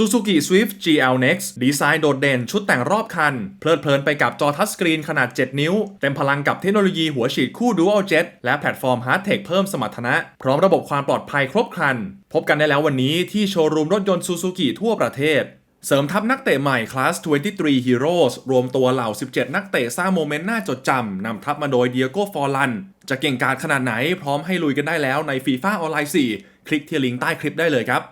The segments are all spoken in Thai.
Suzuki Swift GL Next ดีไซน์โดดเด่นชุดแต่งรอบคัน เพลิดเพลินไปกับจอทัชสกรีนขนาด 7 นิ้ว เต็มพลังกับเทคโนโลยีหัวฉีดคู่ Dual Jet และแพลตฟอร์ม Hard Tech เพิ่มสมรรถนะ พร้อมระบบความปลอดภัยครบครัน พบกันได้แล้ววันนี้ที่โชว์รูมรถยนต์ Suzuki ทั่วประเทศเสริมทัพนักเตะใหม่คลาส 23 Heroes รวมตัวเหล่า 17 นักเตะสร้างโมเมนต์น่าจดจำ นำทัพมาโดยเดียโก้ฟอร์ลัน จะเก่งกาจขนาดไหนพร้อมให้ลุยกันได้แล้วในฟีฟ่าออนไลน์ 4 คลิกที่ลิงก์ใต้คลิปได้เลยครับ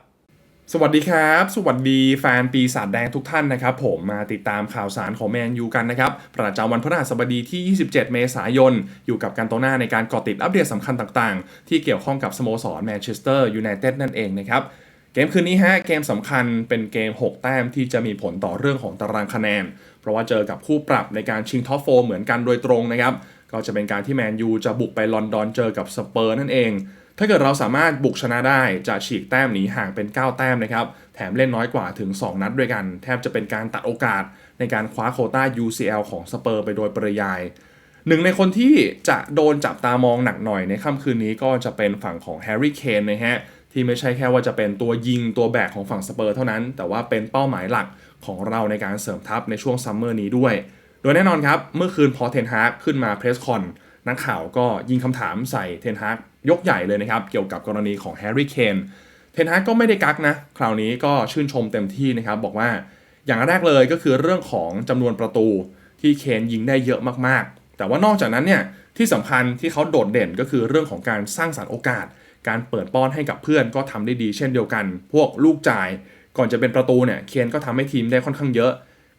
สวัสดีครับ สวัสดีแฟนปีศาจแดงทุกท่านนะครับ ผมมาติดตามข่าวสารของแมนยูกันนะครับ ประจำวันพฤหัสบดีที่ 27 เมษายน อยู่กับการโตหน้าในการเกาะติดอัปเดตสำคัญต่างๆ ที่เกี่ยวข้องกับสโมสรแมนเชสเตอร์ยูไนเต็ดนั่นเองนะครับเกมคืนนี้ฮะเกมสำคัญเป็นเกม 6 แต้มที่จะมีผลต่อเรื่องของตารางคะแนน เพราะว่าเจอกับคู่ปรับในการชิงท็อปโฟเหมือนกันโดยตรงนะครับก็จะเป็นการที่แมนยูจะบุกไปลอนดอนเจอกับสเปอร์นั่นเอง ถ้าเกิดเราสามารถบุกชนะได้จะฉีกแต้มหนีห่างเป็น 9 แต้มนะครับ แถมเล่นน้อยกว่าถึง 2 นัดด้วยกัน แทบจะเป็นการตัดโอกาสในการคว้าโคต้า UCL ของสเปอร์ไปโดยปริยาย หนึ่งในคนที่จะโดนจับตามองหนักหน่อยในค่ำคืนนี้ก็จะเป็นฝั่งของแฮร์รี่เคนนะฮะที่ไม่ใช่แค่ว่าจะเป็นตัวยิงตัวแบกของฝั่งสเปอร์เท่านั้น แต่ว่าเป็นเป้าหมายหลักของเราในการเสริมทัพในช่วงซัมเมอร์นี้ด้วย โดยแน่นอนครับ เมื่อคืนพอเทนฮากขึ้นมาเพรสคอนนักข่าวก็ยิงคำถามใส่เทนฮาก ยกใหญ่เลยนะครับ เกี่ยวกับกรณีของแฮร์รี่เคนเทนฮากก็ไม่ได้กักนะ คราวนี้ก็ชื่นชมเต็มที่นะครับ บอกว่าอย่างแรกเลยก็คือเรื่องของจำนวนประตูที่เคนยิงได้เยอะมากๆ แต่ว่านอกจากนั้นเนี่ยที่สำคัญที่เขาโดดเด่นก็คือเรื่องของการสร้างสรรค์โอกาส การเปิดป้อนให้กับเพื่อนก็ทำได้ดีเช่นเดียวกัน พวกลูกจ่ายก่อนจะเป็นประตูเนี่ยเคนก็ทำให้ทีมได้ค่อนข้างเยอะ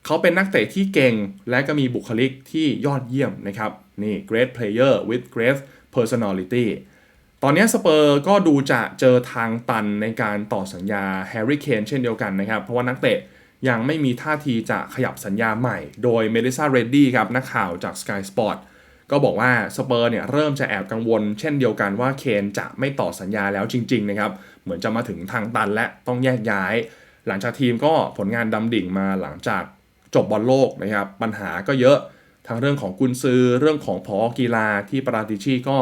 เขาเป็นนักเตะที่เก่งและก็มีบุคลิกที่ยอดเยี่ยมนะครับนี่ great player with great personality ตอนนี้สเปอร์ก็ดูจะเจอทางตันในการต่อสัญญาแฮร์รี่เคนเช่นเดียวกันนะครับ เพราะว่านักเตะยังไม่มีท่าทีจะขยับสัญญาใหม่ โดยเมลิซาเรดดี้ครับนักข่าวจาก Sky Sport ก็บอกว่าสเปอร์เนี่ยเริ่มจะแอบกังวล เช่นเดียวกันว่าเคนจะไม่ต่อสัญญาแล้วจริงๆนะครับ เหมือนจะมาถึงทางตันและต้องแยกย้าย หลังจากทีมก็ผลงานดำดิ่งมาหลังจากจบบอลโลกนะครับ ปัญหาก็เยอะทั้งเรื่องของกุนซือเรื่องของพอกีฬาที่ปราติชีก็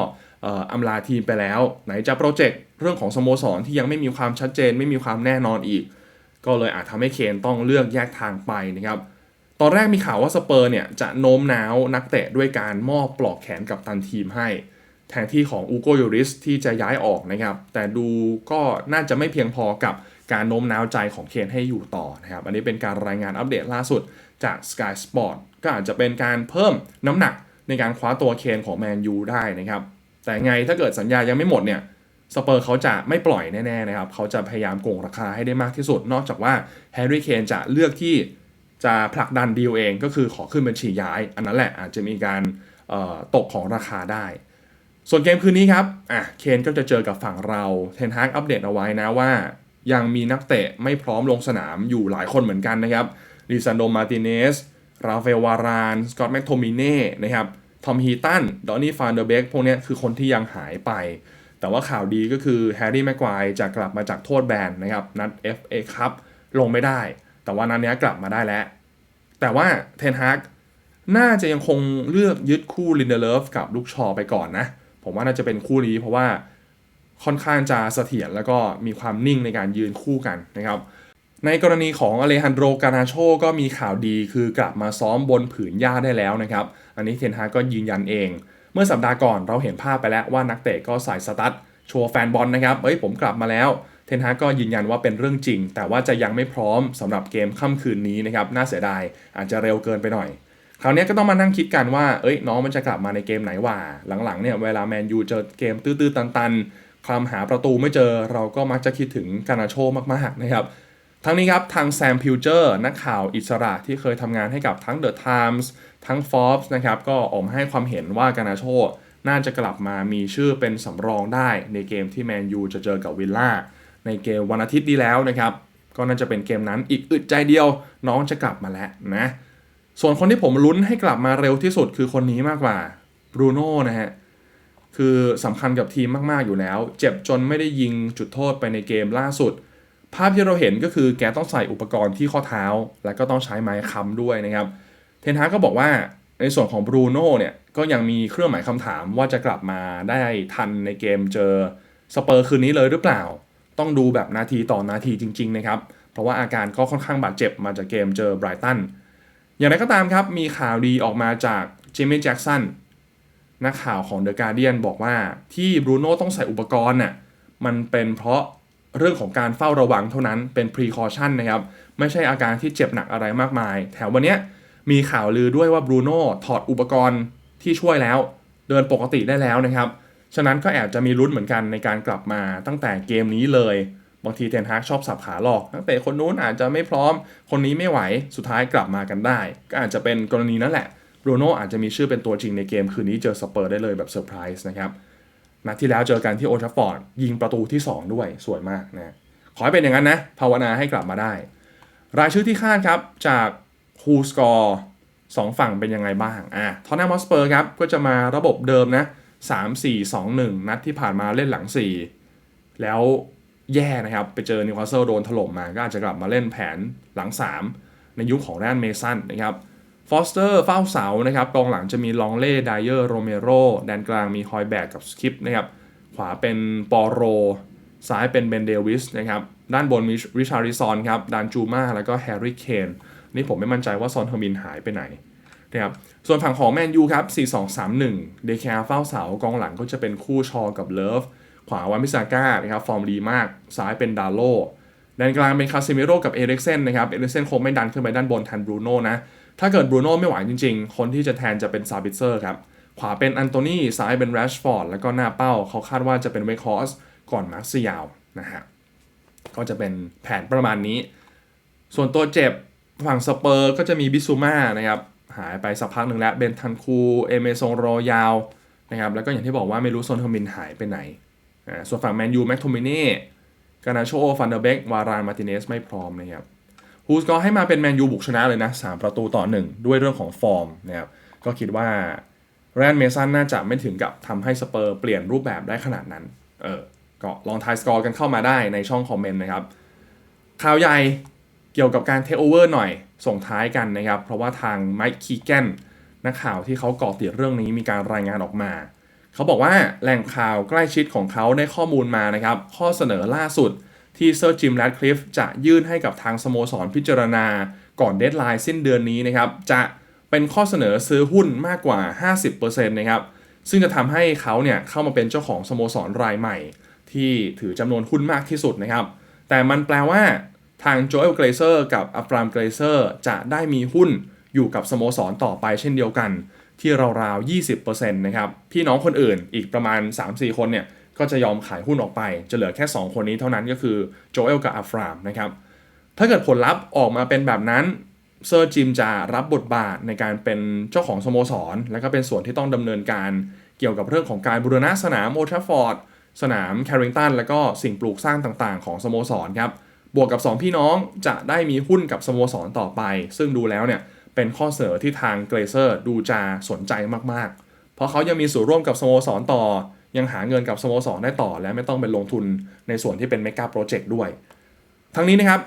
อ่ออำลาทีมไปแล้ว ไหนจะโปรเจกต์เรื่องของสโมสรที่ยังไม่มีความชัดเจน ไม่มีความแน่นอนอีก ก็เลยอาจทำให้เคนต้องเลือกแยกทางไปนะครับตอนแรกมีข่าวว่าสเปอร์เนี่ยจะโน้มน้าวนักเตะด้วยการมอบปลอกแขนกับตันทีมให้ แทนที่ของอูโกโยริสที่จะย้ายออกนะครับ แต่ดูก็น่าจะไม่เพียงพอกับการโน้มน้าวใจของเคนให้อยู่ต่อนะครับ อันนี้เป็นการรายงานอัปเดตล่าสุดจาก Sky Sport ก็อาจจะเป็นการเพิ่มน้ำหนักในการคว้าตัวเคนของแมนยูได้นะครับ แต่ไงถ้าเกิดสัญญายังไม่หมดเนี่ยสเปอร์เขาจะไม่ปล่อยแน่ๆนะครับเขาจะพยายามโกงราคาให้ได้มากที่สุด นอกจากว่าแฮร์รี่เคนจะเลือกที่จะผลักดันดีลเองก็คือขอขึ้นบัญชีย้าย อันนั้นแหละอาจจะมีการตกของราคาได้ ส่วนเกมคืนนี้ครับอะเคนก็จะเจอกับฝั่งเราเทนฮากอัปเดตเอาไว้นะว่า ยังมีนักเตะไม่พร้อมลงสนามอยู่หลายคนเหมือนกันนะครับลิซันโดมาติเนสราเฟลวารานสกอตแมคโทมิเน่นะครับ ทอมฮีตัน ดอนนี่ฟานเดอร์เบกพวกนี้คือคนที่ยังหายไป แต่ว่าข่าวดีก็คือแฮร์รี่แม็กควายจะกลับมาจากโทษแบนนะครับ นัด FA ครับลงไม่ได้ แต่ว่านัดนี้กลับมาได้แล้ว แต่ว่าเทนฮากน่าจะยังคงเลือกยึดคู่ลินเดเลฟกับลูกชอไปก่อนนะ ผมว่าน่าจะเป็นคู่นี้เพราะว่าค่อนข้างจะเสถียรแล้วก็มีความนิ่งในการยืนคู่กันนะครับ ในกรณีของอเลฮันโดกานาโชก็มีข่าวดีคือกลับมาซ้อมบนผืนหญ้าได้แล้วนะครับ อันนี้เทนฮากก็ยืนยันเอง เมื่อสัปดาห์ก่อนเราเห็นภาพไปแล้วว่านักเตะก็ใส่สตั๊ดโชว์แฟนบอลนะครับเอ้ยผมกลับมาแล้ว เทนฮากก็ยืนยันว่าเป็นเรื่องจริง แต่ว่าจะยังไม่พร้อมสำหรับเกมค่ำคืนนี้นะครับ น่าเสียดาย อาจจะเร็วเกินไปหน่อย คราวนี้ก็ต้องมานั่งคิดกันว่า เอ้ยน้องมันจะกลับมาในเกมไหนวะหลังๆเนี่ยเวลาแมนยูเจอเกมตื้อๆตันๆความหาประตูไม่เจอเราก็มักจะคิดถึงกานาโชมากๆนะครับ ทั้งนี้ครับ ทางแซมพิวเจอร์นักข่าวอิสระที่เคยทำงานให้กับทั้ง The Times ทั้ง Forbes นะครับก็ออกมาให้ความเห็นว่ากานาโชน่าจะกลับมามีชื่อเป็นสำรองได้ในเกมที่แมนยูจะเจอกับวิลล่าในเกมวันอาทิตย์นี้แล้วนะครับ ก็น่าจะเป็นเกมนั้นอีกอึดใจเดียว น้องจะกลับมาแล้วนะ ส่วนคนที่ผมลุ้นให้กลับมาเร็วที่สุดคือคนนี้มากกว่าบรูโน่นะฮะคือสำคัญกับทีมมากๆอยู่แล้ว เจ็บจนไม่ได้ยิงจุดโทษไปในเกมล่าสุด ภาพที่เราเห็นก็คือแกต้องใส่อุปกรณ์ที่ข้อเท้า และก็ต้องใช้ไม้ค้ำด้วยนะครับ เทนฮากก็บอกว่าในส่วนของบรูโน่เนี่ยก็ยังมีเครื่องหมายคำถามว่าจะกลับมาได้ทันในเกมเจอสเปอร์คืนนี้เลยหรือเปล่า ต้องดูแบบนาทีต่อนาทีจริงๆนะครับ เพราะว่าอาการก็ค่อนข้างบาดเจ็บมาจากเกมเจอไบรตันอย่างไรก็ตามครับ มีข่าวดีออกมาจากจิมมี่แจ็กสันนักข่าวของ The Guardian บอกว่าที่บรูโน่ต้องใส่อุปกรณ์น่ะมันเป็นเพราะ เรื่องของการเฝ้าระวังเท่านั้นเป็น precaution นะครับ ไม่ใช่อาการที่เจ็บหนักอะไรมากมาย แถววันนี้มีข่าวลือด้วยว่าบรูโน่ถอดอุปกรณ์ที่ช่วยแล้ว เดินปกติได้แล้วนะครับ ฉะนั้นก็แอบจะมีลุ้นเหมือนกันในการกลับมาตั้งแต่เกมนี้เลย บางทีเทนฮากชอบสับขาหลอกนักเตะคนนู้นอาจจะไม่พร้อม คนนี้ไม่ไหวสุดท้ายกลับมากันได้ ก็อาจจะเป็นกรณีนั้นแหละบรูโน่อาจจะมีชื่อเป็นตัวจริงในเกมคืนนี้เจอสเปอร์ได้เลยแบบเซอร์ไพรส์นะครับ นัดที่แล้วเจอกันที่โอทัฟฟอร์ดยิงประตูที่ 2 ด้วยสวยมากนะขอให้เป็นอย่างนั้นนะ ภาวนาให้กลับมาได้ รายชื่อที่คาดครับ จากฮูสกอร์สองฝั่งเป็นยังไงบ้างอะทอนแนมอสเปอร์ครับก็จะมาระบบเดิมนะ3 4 2 1นัดที่ผ่านมาเล่นหลัง 4 แล้วแย่นะครับ ไปเจอนิวคาสเซิลโดนถล่มมาก็อาจจะกลับมาเล่นแผนหลัง 3 ในยุคของแรนเมสันนะครับ ฟอสเตอร์เฝ้าเสานะครับกองหลังจะมีลองเล่ไดเออร์โรเมโรแดนกลางมีฮอยแบกกับสคิปนะครับขวาเป็นปอโร ซ้ายเป็นเบนเดวิสนะครับด้านบนมีริชาริซอนครับดานจูมาแล้วก็แฮร์รี่เคนนี่ผมไม่มั่นใจว่าซอนเทอร์มินหายไปไหนนะครับส่วนฝั่งของแมนยูครับ 4-2-3-1 เดคาเฝ้าเสากองหลังก็จะเป็นคู่ชอกับเลิฟขวาวันมิซาก้านะครับฟอร์มดีมาก ซ้ายเป็นดาโลแดนกลางเป็นคาซิเมโรกับเอริกเซนนะครับเอริกเซนคงไม่ดันขึ้นไปด้านบนแทนบรูโน่นะ ถ้าเกิดบรูโน่ไม่ไหวจริงๆ คนที่จะแทนจะเป็นซาบิเซอร์ครับ ขวาเป็นอันโตนีซ้ายเป็นแรชฟอร์ดแล้วก็หน้าเป้าเขาคาดว่าจะเป็นเวคอสก่อนมาร์ซิยาวนะฮะก็จะเป็นแผนประมาณนี้ ส่วนตัวเจ็บฝั่งสเปอร์ก็จะมีบิซูมานะครับหายไปสักพักหนึ่งแล้วเบนทันคูเอเมซงโรยาวนะครับแล้วก็อย่างที่บอกว่าไม่รู้โซนเทอร์มินหายไปไหนอ่าส่วนฝั่งแมนยูแม็กโทมิเน่กานาโชฟันเดอร์เบกวารานมาติเนสไม่พร้อมนะครับ ฮูสก็ให้มาเป็นแมนยูบุกชนะเลยนะ 3 ประตูต่อ 1 ด้วยเรื่องของฟอร์มนะครับก็คิดว่าแรนเมสันน่าจะไม่ถึงกับทำให้สเปอร์เปลี่ยนรูปแบบได้ขนาดนั้นเออก็ลองทายสกอร์กันเข้ามาได้ในช่องคอมเมนต์นะครับข่าวใหญ่เกี่ยวกับการเทคโอเวอร์หน่อยส่งท้ายกันนะครับ เพราะว่าทางไมค์คีแกนนักข่าวที่เขากาะติดเรื่องนี้มีการรายงานออกมา เขาบอกว่าแหล่งข่าวใกล้ชิดของเขาได้ข้อมูลมานะครับ ข้อเสนอล่าสุด ที่เซอร์จิมแรดคลิฟจะยื่นให้กับทางสโมสรพิจารณาก่อนเดทไลน์สิ้นเดือนนี้นะครับ จะเป็นข้อเสนอซื้อหุ้นมากกว่า 50%นะครับ ซึ่งจะทำให้เขาเนี่ยเข้ามาเป็นเจ้าของสโมสรรายใหม่ ที่ถือจำนวนหุ้นมากที่สุดนะครับ แต่มันแปลว่าทางโจเอลเกรเซอร์กับอัฟรามเกรเซอร์จะได้มีหุ้นอยู่กับสโมสรต่อไปเช่นเดียวกัน ที่ราวๆ 20%นะครับ พี่น้องคนอื่นอีกประมาณ 3-4 คนเนี่ย ก็จะยอมขายหุ้นออกไป จะเหลือแค่ 2 คนนี้เท่านั้นก็คือโจเอลกับอัฟรามนะครับ ถ้าเกิดผลลัพธ์ออกมาเป็นแบบนั้นเซอร์จิมจะรับบทบาทในการเป็นเจ้าของสโมสร และก็เป็นส่วนที่ต้องดำเนินการเกี่ยวกับเรื่องของการบูรณะสนามโอทราฟอร์ดสนามแคริงตันและก็สิ่งปลูกสร้างต่างๆ ของสโมสรครับ บวกกับ 2 พี่น้องจะได้มีหุ้นกับสโมสรต่อไป ซึ่งดูแล้วเนี่ยเป็นข้อเสนอที่ทางเกรเซอร์ดูจะสนใจมากๆ เพราะเขายังมีส่วนร่วมกับสโมสรต่อ ยังหาเงินกับสโมสรได้ต่อ และไม่ต้องไปลงทุนในส่วนที่เป็นเมกะโปรเจกต์ด้วย ทั้งนี้นะครับ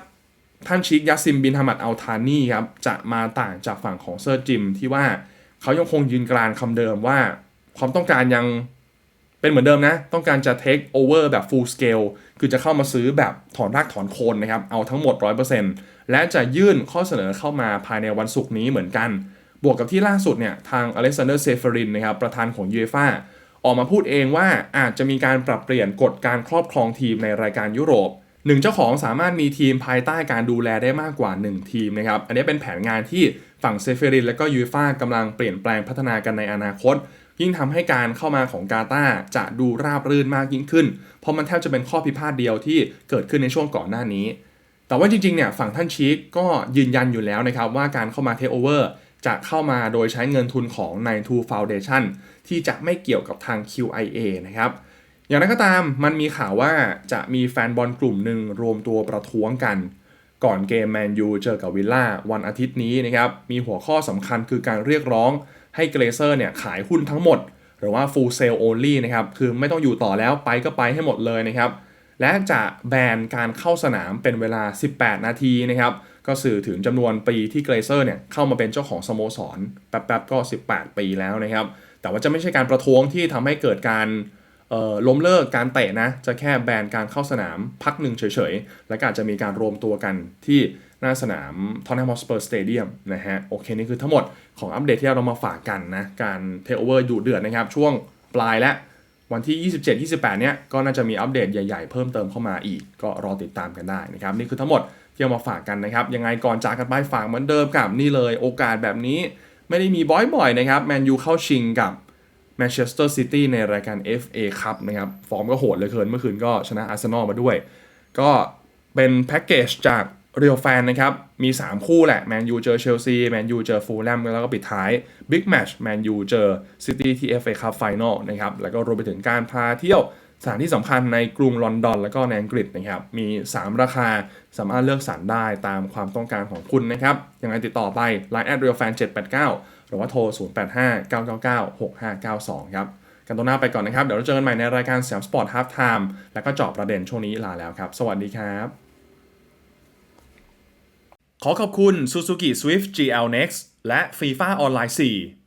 ท่านชิคยาซิมบินฮามัดอัลทานีครับจะมาต่างจากฝั่งของเซอร์จิมที่ว่าเขายังคงยืนกรานคำเดิมว่าความต้องการยังเป็นเหมือนเดิมนะ ต้องการจะ take over แบบ full scale คือจะเข้ามาซื้อแบบถอนรากถอนโคนนะครับ เอาทั้งหมด 100%และจะยื่นข้อเสนอเข้ามาภายในวันศุกร์นี้เหมือนกัน บวกกับที่ล่าสุดเนี่ย ทางอเล็กซานเดอร์เซฟรินนะครับ ประธานของยูเอฟ่า ออกมาพูดเองว่าอาจจะมีการปรับเปลี่ยนกฎการครอบครองทีมในรายการยุโรปหนึ่งเจ้าของสามารถมีทีมภายใต้การดูแลได้มากกว่า 1 ทีมนะครับ อันนี้เป็นแผนงานที่ฝั่งเซเฟรินและก็ยูฟ่ากำลังเปลี่ยนแปลงพัฒนากันในอนาคต ยิ่งทำให้การเข้ามาของกาตาจะดูราบรื่นมากยิ่งขึ้น เพราะมันแทบจะเป็นข้อพิพาทเดียวที่เกิดขึ้นในช่วงก่อนหน้านี้ แต่ว่าจริงๆเนี่ยฝั่งท่านชีกก็ยืนยันอยู่แล้วนะครับว่าการเข้ามาเทคโอเวอร์ จะเข้ามาโดยใช้เงินทุนของ92 Foundation ที่จะไม่เกี่ยวกับทาง QIA นะครับอย่างไรก็ตามมันมีข่าวว่าจะมีแฟนบอลกลุ่มหนึ่งรวมตัวประท้วงกัน ก่อนเกมแมนยูเจอกับวิลล่าวันอาทิตย์นี้นะครับมีหัวข้อสำคัญคือการเรียกร้องให้เกรเซอร์เนี่ยขายหุ้นทั้งหมด หรือว่า full sale only นะครับคือไม่ต้องอยู่ต่อแล้วไปก็ไปให้หมดเลยนะครับ และจะแบนการเข้าสนามเป็นเวลา 18 นาทีนะครับ ก็สื่อถึงจำนวนปีที่เกรเซอร์เนี่ยเข้ามาเป็นเจ้าของสโมสรแป๊บๆก็ 18 ปีแล้วนะครับ แต่ว่าจะไม่ใช่การประท้วงที่ทำให้เกิดการล้มเลิกการเตะนะ จะแค่แบนการเข้าสนามพักหนึ่งเฉยๆ และอาจจะมีการรวมตัวกันที่หน้าสนาม Tottenham Hotspur Stadium นะฮะ โอเค นี่คือทั้งหมดของอัปเดตที่เรามาฝากกันนะ การเทคโอเวอร์ดูเดือดนะครับ ช่วงปลายและ วันที่ 27-28 เนี่ยก็น่าจะมีอัปเดตใหญ่ๆ เพิ่มเติมเข้ามาอีก ก็รอติดตามกันได้นะครับ นี่คือทั้งหมดที่เอามาฝากกันนะครับ ยังไงก่อนจากกันไปฝากเหมือนเดิมกับนี่เลยโอกาสแบบนี้ไม่ได้มีบ่อยๆนะครับแมนยูเข้าชิงกับแมนเชสเตอร์ซิตี้ในรายการ FA ครับนะครับ ฟอร์มก็โหดเลยเกินเมื่อคืนก็ชนะอาร์เซนอลมาด้วย ก็เป็นแพ็กเกจจาก เรียลแฟนนะครับ มี 3 คู่แหละแมนยูเจอเชลซีแมนยูเจอฟูลแลมแล้วก็ปิดท้ายบิ๊กแมชแมนยูเจอซิตี้ที่ FA Cup Final นลนะครับ แล้วก็รวมไปถึงการพาเที่ยวสถานที่สำคัญในกรุงลอนดอน แล้วก็ในอังกฤษนะครับ มี 3 ราคาสามารถเลือกสรรได้ตามความต้องการของคุณนะครับ ยังไงติดต่อไป Line แอดเรียลแฟน789 หรือว่าโทร 0859996592 ครับ กันตรงหน้าไปก่อนนะครับ เดี๋ยวเราเจอกันใหม่ในรายการสยามสปอร์ตฮาร์ฟไทม์แล้วก็เจาะประเด็นช่วงนี้ลาแล้วครับ สวัสดีครับ ขอขอบคุณ Suzuki Swift GL Next และ FIFA Online 4